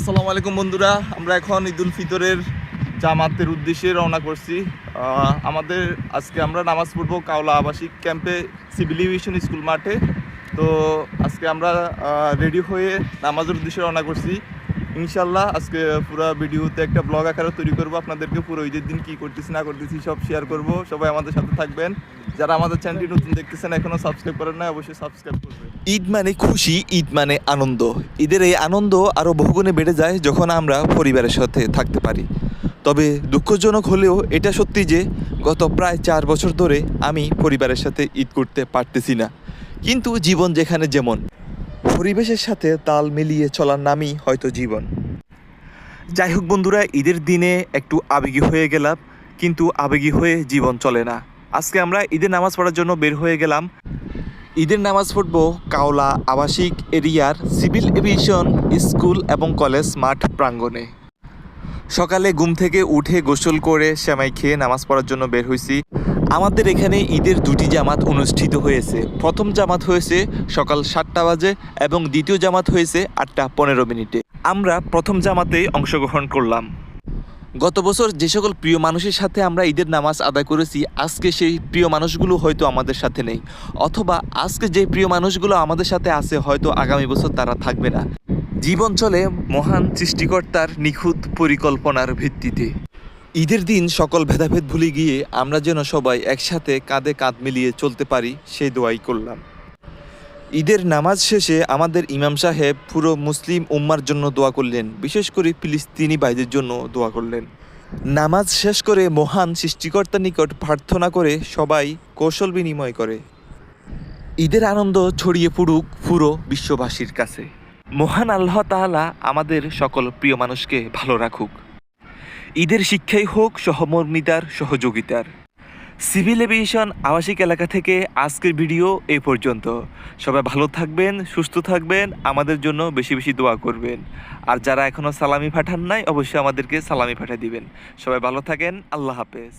আসসালামু আলাইকুম বন্ধুরা, আমরা এখন ঈদ উল ফিতরের জামাতের উদ্দেশ্যে রওনা করছি। আমাদের আজকে আমরা নামাজ পড়ব কাওলা আবাসিক ক্যাম্পে সিভিল এভিয়েশন স্কুল মাঠে। তো আজকে আমরা রেডি হয়ে নামাজের উদ্দেশ্যে রওনা করছি। ইনশাল্লাহ আজকে পুরো ভিডিওতে একটা ব্লগ আকারে তৈরি করব। আপনাদেরকে পুরো ঈদের দিন কী করতেছি, না করতেছি সব শেয়ার করব। সবাই আমাদের সাথে থাকবেন। যারা আমাদের চ্যানেলটি নতুন দেখতেছেন এখনও সাবস্ক্রাইব করেন না অবশ্যই সাবস্ক্রাইব করবেন। ঈদ মানে খুশি, ঈদ মানে আনন্দ। ঈদের এই আনন্দ আরও বহুগুণে বেড়ে যায় যখন আমরা পরিবারের সাথে থাকতে পারি। তবে দুঃখজনক হলেও এটা সত্যি যে, গত প্রায় চার বছর ধরে আমি পরিবারের সাথে ঈদ করতে পারতেছি না। কিন্তু জীবন যেখানে যেমন, পরিবেশের সাথে তাল মিলিয়ে চলার নামই হয়তো জীবন। যাই হোক বন্ধুরা, ঈদের দিনে একটু আবেগী হয়ে গেলাম, কিন্তু আবেগী হয়ে জীবন চলে না। আজকে আমরা ঈদের নামাজ পড়ার জন্য বের হয়ে গেলাম। ঈদের নামাজ পড়ব কাওলা আবাসিক এরিয়ার সিভিল এভিয়েশন স্কুল এবং কলেজ মাঠ প্রাঙ্গণে। সকালে ঘুম থেকে উঠে গোসল করে সেমাই খেয়ে নামাজ পড়ার জন্য বের হয়েছি আমাদের এখানে ঈদের দুটি জামাত অনুষ্ঠিত হয়েছে। প্রথম জামাত হয়েছে সকাল সাতটা বাজে এবং দ্বিতীয় জামাত হয়েছে আটটা পনেরো মিনিটে। আমরা প্রথম জামাতেই অংশগ্রহণ করলাম। গত বছর যে সকল প্রিয় মানুষের সাথে আমরা ঈদের নামাজ আদায় করেছি, আজকে সেই প্রিয় মানুষগুলো হয়তো আমাদের সাথে নেই। অথবা আজকে যে প্রিয় মানুষগুলো আমাদের সাথে আছে, হয়তো আগামী বছর তারা থাকবে না। জীবন চলে মহান সৃষ্টিকর্তার নিখুঁত পরিকল্পনার ভিত্তিতে। ঈদের দিন সকল ভেদাভেদ ভুলে গিয়ে আমরা যেন সবাই একসাথে কাঁধে কাঁধ মিলিয়ে চলতে পারি, সেই দোয়াই করলাম। ঈদের নামাজ শেষে আমাদের ইমাম সাহেব পুরো মুসলিম উম্মার জন্য দোয়া করলেন, বিশেষ করে ফিলিস্তিনি ভাইদের জন্য দোয়া করলেন। নামাজ শেষ করে মহান সৃষ্টিকর্তার নিকট প্রার্থনা করে সবাই কৌশল বিনিময় করে। ঈদের আনন্দ ছড়িয়ে পড়ুক পুরো বিশ্ববাসীর কাছে। মহান আল্লাহ তাআলা আমাদের সকল প্রিয় মানুষকে ভালো রাখুক। ঈদের শিক্ষাই হোক সহমর্মিতার সহযোগিতার। সিভিল এভিয়েশন আবাসিক এলাকা থেকে আজকের ভিডিও এই পর্যন্ত। সবাই ভালো থাকবেন, সুস্থ থাকবেন, আমাদের জন্য বেশি বেশি দোয়া করবেন। আর যারা এখনও সালামি পাঠান নাই, অবশ্যই আমাদেরকে সালামি পাঠিয়ে দিবেন। সবাই ভালো থাকেন, আল্লাহ হাফেজ।